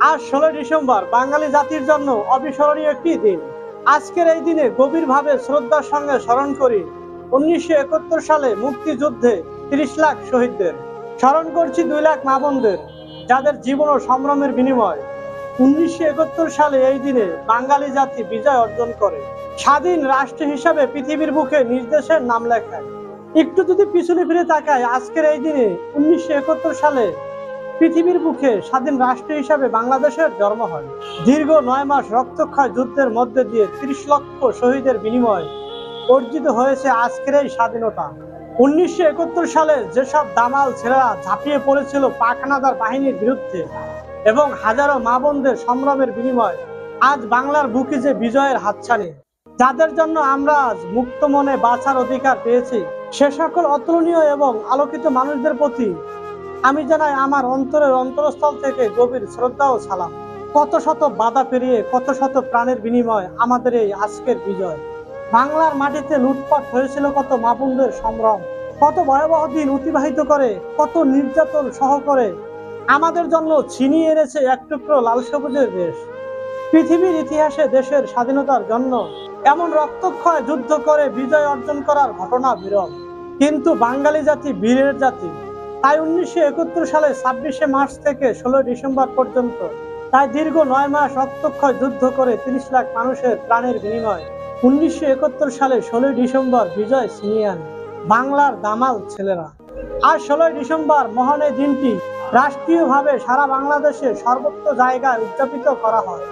আজ ষোলোই ডিসেম্বর বাঙালি জাতির জন্য অবিস্মরণীয় একটি দিন। আজকের এই দিনে গভীরভাবে শ্রদ্ধার সঙ্গে স্মরণ করি উনিশশো একাত্তর সালে মুক্তিযুদ্ধে তিরিশ লাখ শহীদদের। স্মরণ করছি দুই লাখ মা বোনদের, যাদের জীবন ও সম্ভ্রমের বিনিময়। উনিশশো একাত্তর সালে এই দিনে বাঙালি জাতি বিজয় অর্জন করে। স্বাধীন রাষ্ট্র হিসাবে পৃথিবীর বুকে নিজ দেশের নাম লেখায়। একটু যদি পিছনে ফিরে তাকায় আজকের এই দিনে উনিশশো একাত্তর সালে পৃথিবীর বুকে স্বাধীন রাষ্ট্র হিসাবে বাংলাদেশের জন্ম হয়। দীর্ঘ নয় মাস রক্তক্ষয় যুদ্ধের মধ্যে দিয়ে ত্রিশ লক্ষ শহীদের বিনিময় অর্জিত হয়েছে আজকের এই স্বাধীনতা। উনিশশো একাত্তর সালে যেসব দামাল ছেলেরা ঝাঁপিয়ে পড়েছিল পাখানাদার বাহিনীর বিরুদ্ধে এবং হাজারো মা বোনদের সংগ্রামের বিনিময়, আজ বাংলার বুকে যে বিজয়ের হাতছানি, যাদের জন্য আমরা আজ মুক্ত মনে বাঁচার অধিকার পেয়েছি, সে সকল অতুলনীয় এবং আলোকিত মানুষদের প্রতি আমি জানাই আমার অন্তরের অন্তরস্থল থেকে গভীর শ্রদ্ধা ও সালাম। কত শত বাধা পেরিয়ে কত শত প্রাণের বিনিময় আমাদের এই আজকের বিজয়। বাংলার মাটিতে লুটপাট হয়েছিল কত মাপুনদের সংগ্রাম কত ভয়াবহ দিন অতিবাহিত করে, কত নির্যাতন সহ করে। আমাদের জন্য ছিনিয়ে এনেছে এক টুকরো লাল সবুজের দেশ। পৃথিবীর ইতিহাসে দেশের স্বাধীনতার জন্য এমন রক্তক্ষয় যুদ্ধ করে বিজয় অর্জন করার ঘটনা বিরল। কিন্তু বাঙালি জাতি, বীরের জাতি তাই উনিশশো একাত্তর সালে ছাব্বিশে মার্চ থেকে ষোলোই ডিসেম্বর পর্যন্ত তাই দীর্ঘ নয় মাস রক্তক্ষয় যুদ্ধ করে তিরিশ লাখ মানুষের প্রাণের বিনিময় উনিশশো একাত্তর সালে ষোলোই ডিসেম্বর বিজয় ছিনিয়ে আনে বাংলার দামাল ছেলেরা। আর ষোলোই ডিসেম্বর মহান এই দিনটি রাষ্ট্রীয়ভাবে সারা বাংলাদেশে সর্বত্র জায়গায় উদযাপিত করা হয়।